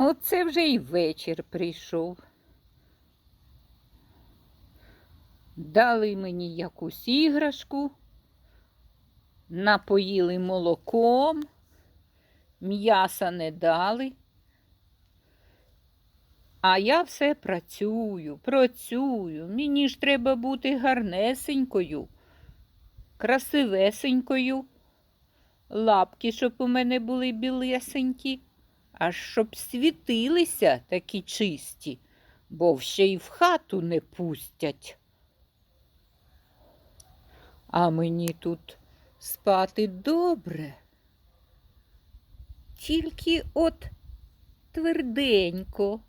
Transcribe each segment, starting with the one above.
Оце вже й вечір прийшов. Дали мені якусь іграшку, напоїли молоком, м'яса не дали. А я все працюю, працюю. Мені ж треба бути гарнесенькою, красивесенькою. Лапки, щоб у мене були білесенькі, аж щоб світилися такі чисті, бо ще й в хату не пустять. А мені тут спати добре. Тільки от тверденько.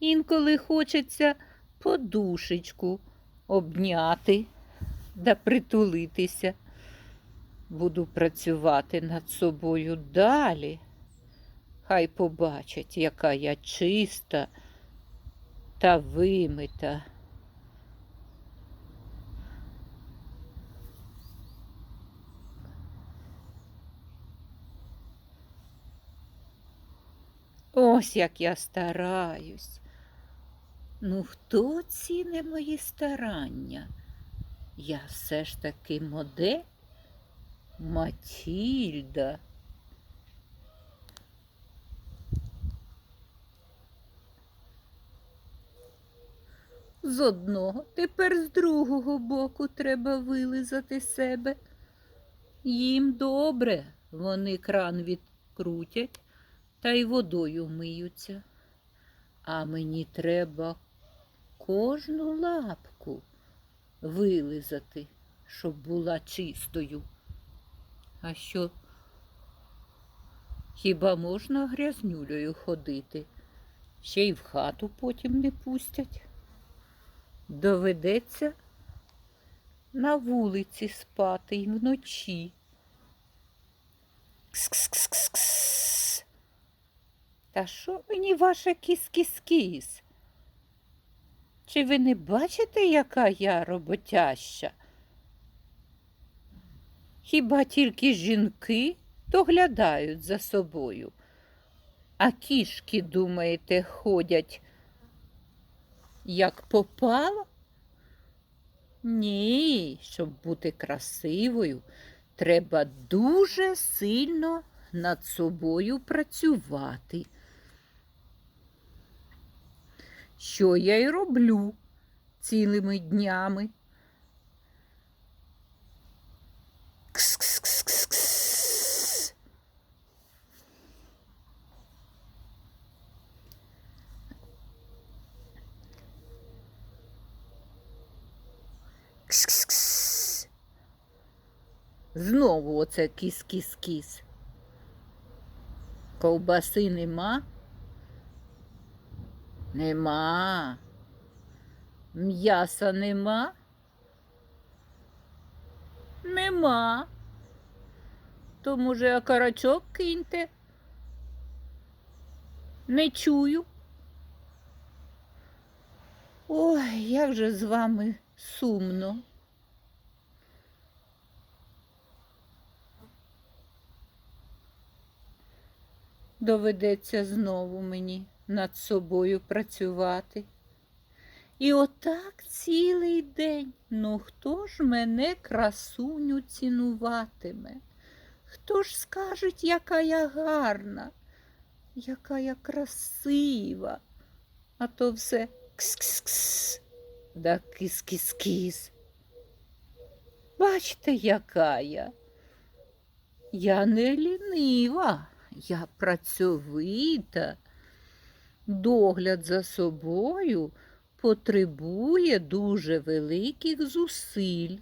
Інколи хочеться подушечку обняти да притулитися. Буду працювати над собою далі. Хай побачать, яка я чиста та вимита. Ось як я стараюсь. Ну, хто ціни мої старання? Я все ж таки модель Матільда. З одного, тепер з другого боку треба вилизати себе. Їм добре, вони кран відкрутять та й водою миються. А мені треба кожну лапку вилизати, щоб була чистою. А що? Хіба можна грязнюлею ходити? Ще й в хату потім не пустять. Доведеться на вулиці спати й вночі. Кс-кс-кс-кс. Та що мені ваша кіс-кіс-кіс? Чи ви не бачите, яка я роботяща? Хіба тільки жінки доглядають за собою, а кішки, думаєте, ходять як попало? Ні, щоб бути красивою, треба дуже сильно над собою працювати. Що я й роблю цілими днями. Знову оце кіс-кіс-кіс. Ковбаси нема? Нема. М'яса нема? Нема. То, може, окорочок киньте? Не чую. Ой, як же з вами сумно. Доведеться знову мені над собою працювати. І отак цілий день. Ну хто ж мене красуню цінуватиме? Хто ж скаже, яка я гарна, яка я красива, а то все кс-кс-кс, да кис-кис-кис. Бачите, яка я? Я не лінива, я працьовита. Догляд за собою потребує дуже великих зусиль.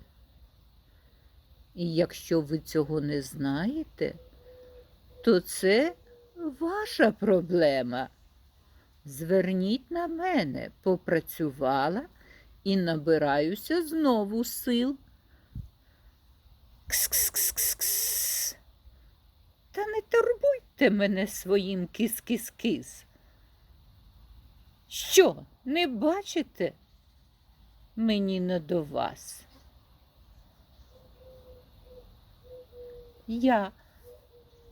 І якщо ви цього не знаєте, то це ваша проблема. Зверніть на мене, попрацювала і набираюся знову сил. Кс-кс-кс-кс-кс. Та не турбуйте мене своїм кис-кис-кис. Що, не бачите? Мені не до вас. Я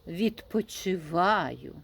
відпочиваю.